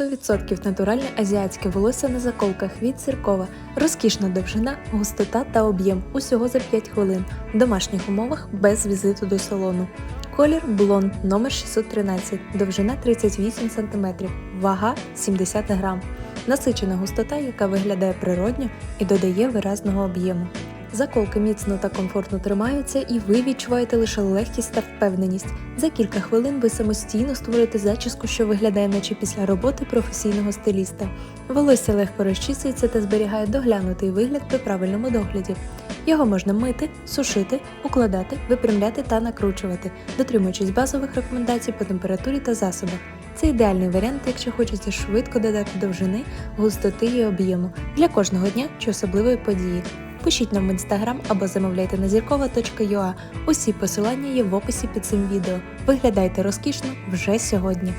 100% натуральне азіатське волосся на заколках від Сіркова. Розкішна довжина, густота та об'єм усього за 5 хвилин в домашніх умовах без візиту до салону. Колір блонд номер 613, довжина 38 см, вага 70 грам. Насичена густота, яка виглядає природньо і додає виразного об'єму. Заколки міцно та комфортно тримаються, і ви відчуваєте лише легкість та впевненість. За кілька хвилин ви самостійно створите зачіску, що виглядає, наче після роботи професійного стиліста. Волосся легко розчісується та зберігає доглянутий вигляд при правильному догляді. Його можна мити, сушити, укладати, випрямляти та накручувати, дотримуючись базових рекомендацій по температурі та засобах. Це ідеальний варіант, якщо хочеться швидко додати довжини, густоти і об'єму для кожного дня чи особливої події. Пишіть нам в інстаграм або замовляйте на зіркова.ua. Усі посилання є в описі під цим відео. Виглядайте розкішно вже сьогодні.